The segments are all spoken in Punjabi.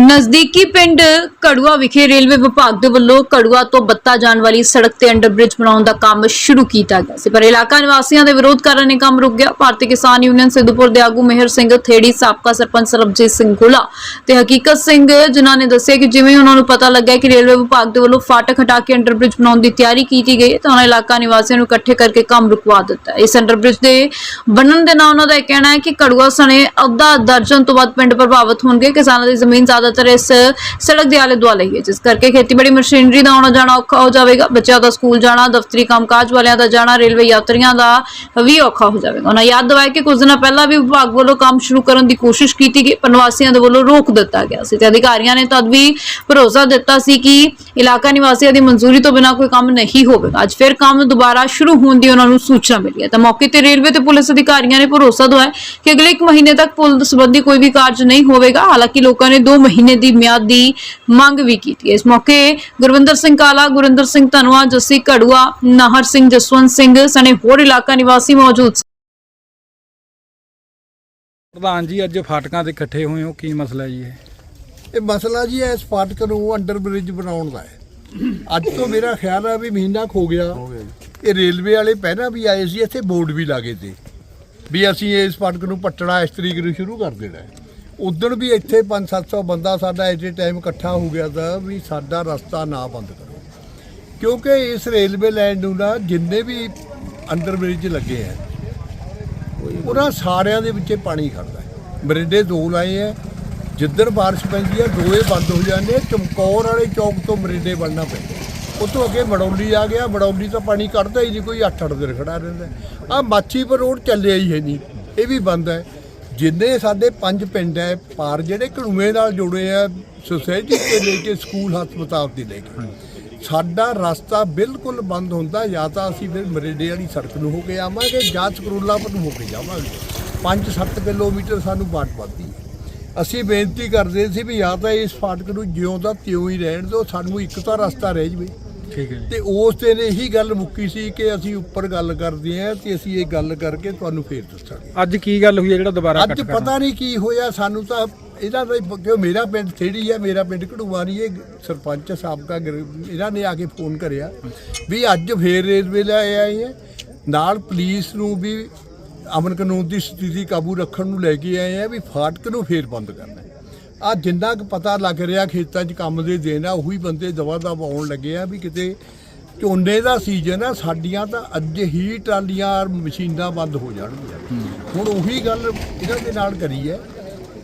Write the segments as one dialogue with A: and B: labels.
A: ਨਜ਼ਦੀਕੀ ਪਿੰਡ ਕੜੂਆ ਵਿਖੇ ਰੇਲਵੇ ਵਿਭਾਗ ਦੇ ਵੱਲੋਂ ਕੜੂਆ ਤੋਂ ਬੱਤਾ ਜਾਣ ਵਾਲੀ ਸੜਕ ਤੇ ਅੰਡਰਬ੍ਰਿਜ ਬਣਾਉਣ ਦਾ ਕੰਮ ਸ਼ੁਰੂ ਕੀਤਾ ਗਿਆ ਸੀ। ਪਰ ਇਲਾਕਾ ਨਿਵਾਸੀਆਂ ਦੇ ਵਿਰੋਧ ਕਾਰਨ ਇਹ ਕੰਮ ਰੁਕ ਗਿਆ। ਭਾਰਤੀ ਕਿਸਾਨ ਯੂਨੀਅਨ ਸਿੱਧੂਪੁਰ ਦੇ ਆਗੂ ਮਿਹਰ ਸਿੰਘ ਥੇੜੀ, ਸਾਬਕਾ ਸਰਪੰਚ ਸਰਬਜੀਤ ਸਿੰਘ ਗੁਲਾ ਤੇ ਹਕੀਕਤ ਸਿੰਘ ਜਿਨ੍ਹਾਂ ਨੇ ਦੱਸਿਆ ਕਿ ਜਿਵੇਂ ਉਹਨਾਂ ਨੂੰ ਪਤਾ ਲੱਗਾ ਕਿ ਰੇਲਵੇ ਵਿਭਾਗ ਦੇ ਵੱਲੋਂ ਫਾਟਕ ਹਟਾ ਕੇ ਅੰਡਰਬ੍ਰਿਜ ਬਣਾਉਣ ਦੀ ਤਿਆਰੀ ਕੀਤੀ ਗਈ ਹੈ ਤਾਂ ਉਹਨਾਂ ਇਲਾਕਾ ਨਿਵਾਸੀਆਂ ਨੂੰ ਇਕੱਠੇ ਕਰਕੇ ਕੰਮ ਰੁਕਵਾ ਦਿੱਤਾ ਇਸ ਅੰਡਰਬ੍ਰਿਜ ਦੇ ਬਣਨ ਦੇ ਨਾਲ ਉਹਨਾਂ ਦਾ ਇਹ ਕਹਿਣਾ ਹੈ ਕਿ ਕੜੂਆ ਸਣੇ ਅੱਧਾ ਦਰਜਨ ਤੋਂ ਵੱਧ ਪਿੰਡ ਪ੍ਰਭਾਵਿਤ ਹੋਣਗੇ। ਕਿਸਾਨਾਂ ਦੀ ਜ਼ਮੀਨ ਜ਼ਿਆਦਾ ਜ਼ਿਆਦਾਤਰ ਇਸ ਸੜਕ ਦੇ ਆਲੇ ਦੁਆਲੇ ਹੀ ਹੈ, ਜਿਸ ਕਰਕੇ ਖੇਤੀਬਾੜੀ ਮਸ਼ੀਨਰੀ ਦਾ ਆਉਣਾ ਜਾਣਾ ਔਖਾ ਹੋ ਜਾਵੇਗਾ, ਬੱਚਿਆਂ ਦਾ ਸਕੂਲ ਜਾਣਾ, ਦਫ਼ਤਰੀ ਕੰਮਕਾਜ ਵਾਲਿਆਂ ਦਾ ਜਾਣਾ, ਰੇਲਵੇ ਯਾਤਰੀਆਂ ਦਾ ਵੀ ਔਖਾ ਹੋ ਜਾਵੇਗਾ। ਉਹਨਾਂ ਯਾਦ ਦਿਵਾਇਆ ਕਿ ਕੁਝ ਦਿਨਾਂ ਪਹਿਲਾਂ ਵੀ ਵਿਭਾਗ ਵੱਲੋਂ ਕੰਮ ਸ਼ੁਰੂ ਕਰਨ ਦੀ ਕੋਸ਼ਿਸ਼ ਕੀਤੀ ਗਈ, ਪਰ ਨਿਵਾਸੀਆਂ ਦੇ ਵੱਲੋਂ ਰੋਕ ਦਿੱਤਾ ਗਿਆ ਸੀ ਤੇ ਅਧਿਕਾਰੀਆਂ ਨੇ ਤਦ ਵੀ ਭਰੋਸਾ ਦਿੱਤਾ ਸੀ ਕਿ ਇਲਾਕਾ ਨਿਵਾਸੀਆਂ ਦੀ ਮਨਜ਼ੂਰੀ ਤੋਂ ਬਿਨਾਂ ਕੋਈ ਕੰਮ ਨਹੀਂ ਹੋਵੇਗਾ ਅੱਜ ਫਿਰ ਕੰਮ ਦੁਬਾਰਾ ਸ਼ੁਰੂ ਹੋਣ ਦੀ ਉਹਨਾਂ ਨੂੰ ਸੂਚਨਾ ਮਿਲੀ ਹੈ। ਤਾਂ ਮੌਕੇ ਤੇ ਰੇਲਵੇ ਤੇ ਪੁਲਿਸ ਅਧਿਕਾਰੀਆਂ ਨੇ ਭਰੋਸਾ ਦਵਾਇਆ ਕਿ ਅਗਲੇ 1 ਮਹੀਨੇ ਤੱਕ ਪੁਲ ਸੰਬੰਧੀ ਕੋਈ ਵੀ ਕਾਰਜ ਨਹੀਂ ਹੋਵੇਗਾ। ਹਾਲਾਂਕਿ ਲੋਕਾਂ ਨੇ 2 ਮਹੀਨੇ ਦੀ ਮਿਆਦ ਦੀ ਮੰਗ ਵੀ ਕੀਤੀ ਹੈ। ਇਸ ਮੌਕੇ ਗੁਰਵਿੰਦਰ ਸਿੰਘ ਕਾਲਾ, ਗੁਰਿੰਦਰ ਸਿੰਘ ਧਨਵਾ ਜੱਸੀ ਘੜੂਆ, ਨਾਹਰ ਸਿੰਘ, ਜਸਵੰਤ ਸਿੰਘ ਸਣੇ ਹੋਰ ਇਲਾਕਾ ਨਿਵਾਸੀ ਮੌਜੂਦ
B: ਪ੍ਰਧਾਨ ਜੀ, ਅੱਜ ਫਾਟਕਾਂ ਤੇ ਇਕੱਠੇ ਹੋਏ ਹੋ, ਕੀ ਮਸਲਾ ਜੀ ਇਹ?
C: ਇਹ ਮਸਲਾ ਜੀ ਇਸ ਫਾਟਕ ਨੂੰ ਅੰਡਰ ਬ੍ਰਿਜ ਬਣਾਉਣ ਦਾ ਹੈ। ਅੱਜ ਤੋਂ ਮੇਰਾ ਖਿਆਲ ਹੈ ਵੀ ਮਹੀਨਾ ਖੋ ਗਿਆ। ਇਹ ਰੇਲਵੇ ਵਾਲੇ ਪਹਿਲਾਂ ਵੀ ਆਏ ਸੀ ਇੱਥੇ ਬੋਰਡ ਵੀ ਲਾਗੇ ਤੇ। ਵੀ ਅਸੀਂ ਇਸ ਫਾਟਕ ਨੂੰ ਪੱਟਣਾ ਇਸ ਤਰੀਕ ਨੂੰ ਸ਼ੁਰੂ ਕਰ ਦੇਣਾ ਹੈ। ਉਦੋਂ ਵੀ ਇੱਥੇ 5-700 ਬੰਦਾ ਸਾਡਾ ਐਟ ਟਾਈਮ ਇਕੱਠਾ ਹੋ ਗਿਆ ਤਾਂ ਵੀ ਸਾਡਾ ਰਸਤਾ ਨਾ ਬੰਦ ਕਰੋ। ਕਿਉਂਕਿ ਇਸ ਰੇਲਵੇ ਲਾਈਨ ਨੂੰ ਨਾ ਜਿੰਨੇ ਵੀ ਅੰਡਰ ਬ੍ਰਿਜ ਲੱਗੇ ਆ ਉਹਨਾਂ ਸਾਰਿਆਂ ਦੇ ਵਿੱਚ ਪਾਣੀ ਖੜਦਾ ਹੈ। ਦੋ ਲਾਏ ਆ ਜਿੱਧਰ ਬਾਰਿਸ਼ ਪੈਂਦੀ ਹੈ ਡੋਏ ਬੰਦ ਹੋ ਜਾਂਦੇ ਆ। ਚਮਕੌਰ ਵਾਲੇ ਚੌਕ ਤੋਂ ਮਰਿੰਡੇ ਬਣਨਾ ਪੈਂਦਾ। ਉਤੋਂ ਅੱਗੇ ਮੜੌਲੀ ਆ ਗਿਆ, ਮੜੌਲੀ ਤਾਂ ਪਾਣੀ ਕੱਢਦਾ ਹੀ ਨਹੀਂ, ਕੋਈ 8-8 ਦਿਨ ਖੜਾ ਰਹਿੰਦਾ। ਆ ਮਾਛੀਪੁਰ ਰੋਡ ਚੱਲਿਆ ਹੀ ਹੈ ਨਹੀਂ, ਇਹ ਵੀ ਬੰਦ ਹੈ। ਜਿੰਨੇ ਸਾਡੇ ਪੰਜ ਪਿੰਡ ਹੈ, ਪਾਰ ਜਿਹੜੇ ਘੜੂਏ ਨਾਲ ਜੁੜੇ ਆ ਸੁਸਾਇਟੀ 'ਤੇ ਲੈ ਕੇ ਸਕੂਲ ਹਸਪਤਾਲ ਤੇ ਲੈ ਕੇ। ਸਾਡਾ ਰਸਤਾ ਬਿਲਕੁਲ ਬੰਦ ਹੁੰਦਾ, ਜਾਂ ਤਾਂ ਅਸੀਂ ਫਿਰ ਮਰੇਡੇ ਵਾਲੀ ਸੜਕ ਨੂੰ ਹੋ ਕੇ ਆਵਾਂਗੇ, ਜਾਂ ਸਕਰੂਲਾਪੁਰ ਨੂੰ ਹੋ ਕੇ ਜਾਵਾਂਗੇ। 5-7 ਕਿਲੋਮੀਟਰ ਸਾਨੂੰ ਬਾਟ ਵੱਧਦੀ ਹੈ। ਅਸੀਂ ਬੇਨਤੀ ਕਰਦੇ ਸੀ ਵੀ ਜਾਂ ਤਾਂ ਇਸ ਫਾਟਕ ਨੂੰ ਜਿਉਂ ਦਾ ਤਿਉਂ ਹੀ ਰਹਿਣ ਦਿਓ ਸਾਨੂੰ ਇੱਕ ਤਾਂ ਰਸਤਾ ਰਹਿ ਜਵੇ।
B: ਠੀਕ ਹੈ
C: ਤੇ ਉਸ ਦਿਨ ਇਹੀ ਗੱਲ ਮੁੱਕੀ ਸੀ ਕਿ ਅਸੀਂ ਉੱਪਰ ਗੱਲ ਕਰਦੇ ਆਂ ਤੇ ਅਸੀਂ ਇਹ ਗੱਲ ਕਰਕੇ ਤੁਹਾਨੂੰ ਫੇਰ ਦੱਸਾਂਗੇ।
B: ਅੱਜ ਕੀ ਗੱਲ ਹੋਈ ਹੈ ਜਿਹੜਾ ਦੁਬਾਰਾ
C: ਅੱਜ ਪਤਾ ਨਹੀਂ ਕੀ ਹੋਇਆ ਸਾਨੂੰ ਤਾਂ ਇਹਨਾਂ ਦਾ ਕਿਉਂ ਮੇਰਾ ਪਿੰਡ ਥੇੜੀ ਹੈ ਮੇਰਾ ਪਿੰਡ ਘੜੂਆ ਨਹੀਂ ਇਹ ਸਰਪੰਚ ਸਾਬਕਾ ਇਹਨਾਂ ਨੇ ਆ ਕੇ ਫੋਨ ਕਰਿਆ ਵੀ ਅੱਜ ਫੇਰ ਰੇਲਵੇ ਲੈ ਆਏ ਹੈ ਨਾਲ ਪੁਲਿਸ ਨੂੰ ਵੀ ਅਮਨ ਕਾਨੂੰਨ ਦੀ ਸਥਿਤੀ ਕਾਬੂ ਰੱਖਣ ਨੂੰ ਲੈ ਕੇ ਆਏ ਆ ਵੀ ਫਾਟਕ ਨੂੰ ਫੇਰ ਬੰਦ ਕਰਨਾ ਆ ਜਿੰਨਾ ਕੁ ਪਤਾ ਲੱਗ ਰਿਹਾ ਖੇਤਾਂ 'ਚ ਕੰਮ ਦੇ ਆ ਉਹੀ ਬੰਦੇ ਦਵਾ ਦਵਾ ਆਉਣ ਲੱਗੇ ਆ ਵੀ ਕਿਤੇ ਝੋਨੇ ਦਾ ਸੀਜ਼ਨ ਆ ਸਾਡੀਆਂ ਤਾਂ ਅੱਜ ਹੀ ਟਰਾਲੀਆਂ ਔਰ ਮਸ਼ੀਨਾਂ ਬੰਦ ਹੋ ਜਾਣਗੀਆਂ। ਹੁਣ ਉਹੀ ਗੱਲ ਇਹਨਾਂ ਦੇ ਨਾਲ ਕਰੀ ਹੈ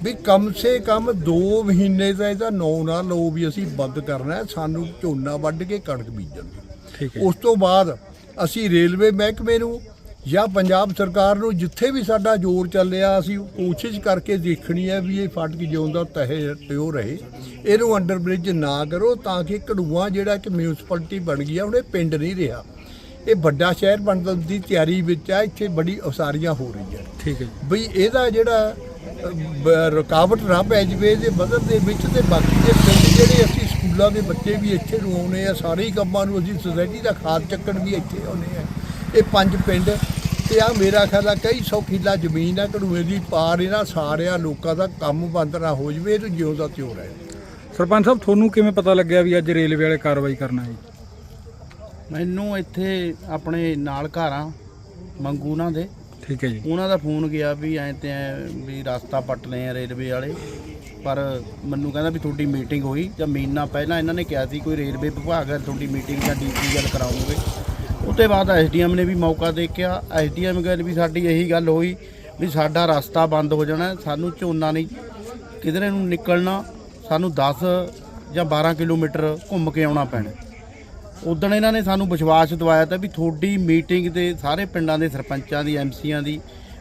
C: ਵੀ ਕਮ ਸੇ ਕਮ 2 ਮਹੀਨੇ ਦਾ ਇਹਦਾ ਨੌ ਨਾ ਲਓ ਵੀ ਅਸੀਂ ਬੰਦ ਕਰਨਾ ਸਾਨੂੰ ਝੋਨਾ ਵੱਢ ਕੇ ਕਣਕ ਬੀਜਣ ਦੀ। ਉਸ ਤੋਂ ਬਾਅਦ ਅਸੀਂ ਰੇਲਵੇ ਮਹਿਕਮੇ ਨੂੰ ਜਾਂ ਪੰਜਾਬ ਸਰਕਾਰ ਨੂੰ ਜਿੱਥੇ ਵੀ ਸਾਡਾ ਜ਼ੋਰ ਚੱਲਿਆ ਅਸੀਂ ਕੋਸ਼ਿਸ਼ ਕਰਕੇ ਦੇਖਣੀ ਹੈ ਵੀ ਇਹ ਫਾਟਕ ਜਿਉਂਦਾ ਤਹੇ ਤਿਉ ਰਹੇ। ਇਹਨੂੰ ਅੰਡਰ ਬ੍ਰਿਜ ਨਾ ਕਰੋ ਤਾਂ ਕਿ ਕਢੂਆ ਜਿਹੜਾ ਕਿ ਮਿਊਨਿਸਪੈਲਿਟੀ ਬਣ ਗਈ ਆ ਉਹਨੇ ਪਿੰਡ ਨਹੀਂ ਰਿਹਾ। ਇਹ ਵੱਡਾ ਸ਼ਹਿਰ ਬਣਨ ਦੀ ਤਿਆਰੀ ਵਿੱਚ ਆ ਇੱਥੇ ਬੜੀ ਉਸਾਰੀਆਂ ਹੋ ਰਹੀਆਂ।
B: ਠੀਕ ਹੈ
C: ਬਈ ਇਹਦਾ ਜਿਹੜਾ ਰੁਕਾਵਟ ਨਾ ਪੈ ਜਵੇ ਇਹਦੇ ਬਦਲ ਦੇ ਵਿੱਚ ਤੇ ਬਾਕੀ ਦੇ ਪਿੰਡ ਜਿਹੜੇ ਅਸੀਂ ਸਕੂਲਾਂ ਦੇ ਬੱਚੇ ਵੀ ਇੱਥੇ ਨੂੰ ਆਉਣੇ ਆ ਸਾਰੇ ਹੀ ਕੰਮਾਂ ਨੂੰ ਅਸੀਂ ਸੁਸਾਇਟੀ ਦਾ ਖਾਦ ਚੱਕਣ ਵੀ ਇੱਥੇ ਆਉਣੇ ਆ। ਇਹ ਪੰਜ ਪਿੰਡ ਤੇ ਆ ਮੇਰਾ ਖਿਆਲ ਆ ਕਈ ਸੌ ਕਿੱਲਾ ਜ਼ਮੀਨ ਆ ਘੜੂਏ ਦੀ ਪਾਰ ਇਹਨਾਂ ਸਾਰਿਆਂ ਲੋਕਾਂ ਦਾ ਕੰਮ ਬੰਦ ਨਾ ਹੋ ਜਵੇ ਇਹ ਤੋਂ ਜਿਉਂ ਦਾ ਤਿਉਂ ਰਹੇ
B: ਸਰਪੰਚ ਸਾਹਿਬ ਤੁਹਾਨੂੰ ਕਿਵੇਂ ਪਤਾ ਲੱਗਿਆ ਵੀ ਅੱਜ ਰੇਲਵੇ ਵਾਲੇ ਕਾਰਵਾਈ ਕਰਨਾ ਹੈ
D: ਮੈਨੂੰ ਇੱਥੇ ਆਪਣੇ ਨਾਲ ਘਰਾਂ ਮੰਗੂਨਾਂ ਦੇ।
B: ਠੀਕ ਹੈ ਜੀ।
D: ਉਹਨਾਂ ਦਾ ਫੋਨ ਗਿਆ ਵੀ ਐਂ ਤੇ ਐਂ ਵੀ ਰਸਤਾ ਪੱਟ ਲਏ ਆ ਰੇਲਵੇ ਵਾਲੇ ਪਰ ਮੈਨੂੰ ਕਹਿੰਦਾ ਵੀ ਤੁਹਾਡੀ ਮੀਟਿੰਗ ਹੋਈ ਜਾਂ ਮਹੀਨਾ ਪਹਿਲਾਂ ਇਹਨਾਂ ਨੇ ਕਿਹਾ ਸੀ ਕੋਈ ਰੇਲਵੇ ਵਿਭਾਗ ਹੈ ਤੁਹਾਡੀ ਮੀਟਿੰਗ ਜਾਂ ਡੀਪੀ ਗੱਲ ਕਰਾਉਂਗੇ। ਉਹਦੇ ਬਾਅਦ ਐਸਡੀਐਮ ਨੇ ਵੀ ਮੌਕਾ ਦੇਖਿਆ। ਐਸਡੀਐਮ ਗੱਲ ਵੀ ਸਾਡੀ ਇਹੀ ਗੱਲ ਹੋਈ ਵੀ ਸਾਡਾ ਰਸਤਾ ਬੰਦ ਹੋ ਜਾਣਾ, ਸਾਨੂੰ ਝੋਨਾ ਨਹੀਂ, ਕਿਧਰੇ ਨੂੰ ਨਿਕਲਣਾ, ਸਾਨੂੰ 10 ਜਾਂ 12 ਕਿਲੋਮੀਟਰ ਘੁੰਮ ਕੇ ਆਉਣਾ ਪੈਣਾ। ਉਦੋਂ ਇਹਨਾਂ ਨੇ ਸਾਨੂੰ ਵਿਸ਼ਵਾਸ ਦਿਵਾਇਆ ਤਾਂ ਵੀ ਤੁਹਾਡੀ ਮੀਟਿੰਗ ਤੇ ਸਾਰੇ ਪਿੰਡਾਂ ਦੇ ਸਰਪੰਚਾਂ ਦੀ, ਐਮਸੀਆਂ ਦੀ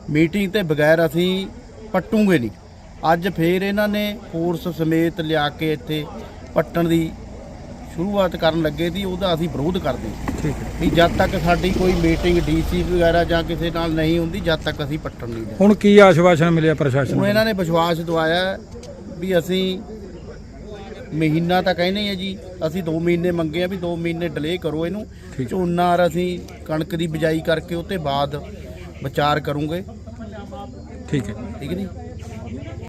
D: ਮੀਟਿੰਗ ਤੇ ਬਗੈਰ ਅਸੀਂ ਪੱਟੂਗੇ ਨਹੀਂ। ਅੱਜ ਫੇਰ ਇਹਨਾਂ ਨੇ ਫੋਰਸ ਸਮੇਤ ਲਿਆ ਕੇ ਇੱਥੇ ਪੱਟਣ ਦੀ ਸ਼ੁਰੂਆਤ ਕਰਨ ਲੱਗੇ ਸੀ ਉਹਦਾ ਅਸੀਂ ਵਿਰੋਧ ਕਰਦੇ
B: ਠੀਕ ਹੈ।
D: ਵੀ ਜਦ ਤੱਕ ਸਾਡੀ ਕੋਈ ਮੀਟਿੰਗ ਡੀਸੀ ਵਗੈਰਾ ਜਾਂ ਕਿਸੇ ਨਾਲ ਨਹੀਂ ਹੁੰਦੀ ਜਦ ਤੱਕ ਅਸੀਂ ਪੱਟਣ ਨਹੀਂ ਦੇ
B: ਹੁਣ ਕੀ ਆਸ਼ਵਾਸਨ ਮਿਲਿਆ ਪ੍ਰਸ਼ਾਸਨ
D: ਹੁਣ
B: ਨੂੰ?
D: ਇਹਨਾਂ ਨੇ ਵਿਸ਼ਵਾਸ ਦਵਾਇਆ ਵੀ ਅਸੀਂ ਮਹੀਨਾ ਤਾਂ ਕਹਿੰਦੇ ਆ ਜੀ ਅਸੀਂ 2 ਮਹੀਨੇ ਮੰਗੇ ਆ ਵੀ 2 ਮਹੀਨੇ ਡਿਲੇ ਕਰੋ ਇਹਨੂੰ।
B: ਠੀਕ।
D: ਝੋਨਾ ਔਰ ਅਸੀਂ ਕਣਕ ਦੀ ਬਿਜਾਈ ਕਰਕੇ ਉਹ ਤੇ ਬਾਅਦ ਵਿਚਾਰ ਕਰੂੰਗੇ।
B: ਠੀਕ ਹੈ।
D: ਠੀਕ ਨਹੀਂ